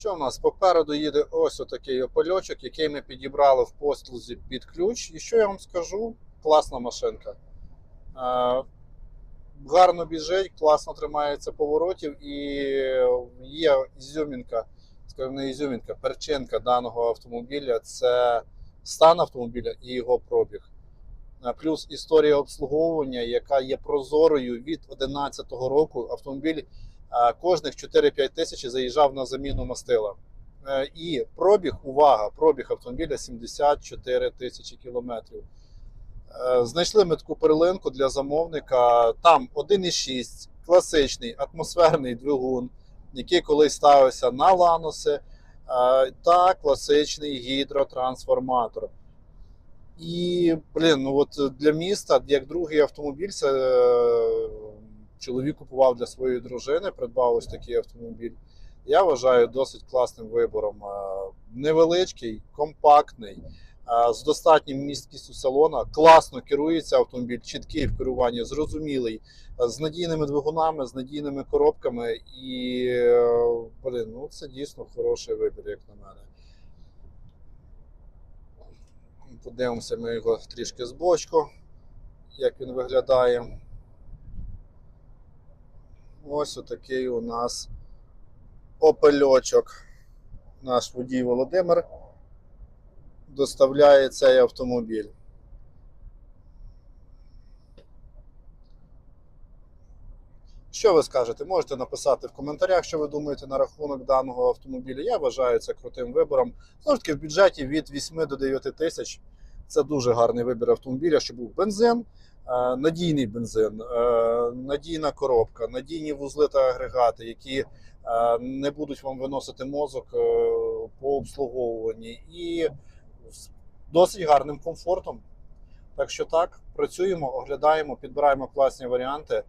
Що в нас? Попереду їде ось отакий опальочок, який ми підібрали в послузі під ключ. І що я вам скажу? Класна машинка. Е, гарно біжить, класно тримається поворотів і є ізюмінка, скажімо, не ізюмінка, перчинка даного автомобіля це стан автомобіля і його пробіг. Е, Плюс історія обслуговування, яка є прозорою від 2011 року. Автомобіль кожних 4-5 тисяч заїжджав на заміну мастила. Е, І пробіг, увага, пробіг автомобіля 74 тисячі кілометрів. Е, Знайшли ми таку перлинку для замовника. Там 1,6, класичний атмосферний двигун, який колись ставився на ланоси, е, та класичний гідротрансформатор. І, блін, ну от для міста, як другий автомобіль, це чоловік купував для своєї дружини, придбав ось такий автомобіль. Я вважаю досить класним вибором. Е, Невеличкий, компактний, е, з достатнім місткістю салона. Класно керується автомобіль, чіткий в керуванні, зрозумілий, е, з надійними двигунами, з надійними коробками. І блін, ну це дійсно хороший вибір, як на мене. Подивимося ми його трішки з бочку, як він виглядає. Ось отакий у нас опельочок. Наш водій Володимир доставляє цей автомобіль. Що ви скажете? Можете написати в коментарях, що ви думаєте на рахунок даного автомобіля. Я вважаю це крутим вибором. Знову в бюджеті від 8 до 9 тисяч це дуже гарний вибір автомобіля, щоб був бензин, надійний бензин, е, надійна коробка, надійні вузли та агрегати, які е, не будуть вам виносити мозок е, по обслуговуванні, і з досить гарним комфортом. Так що так, працюємо, оглядаємо, підбираємо класні варіанти.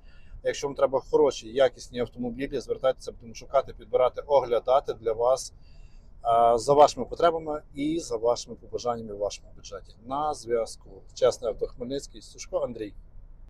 Якщо вам треба хороші, якісні автомобілі, звертайтеся, будемо шукати, підбирати, оглядати для вас е, за вашими потребами і за вашими побажаннями в вашому бюджеті. На зв'язку. Чесний авто Хмельницький, Сушко Андрій.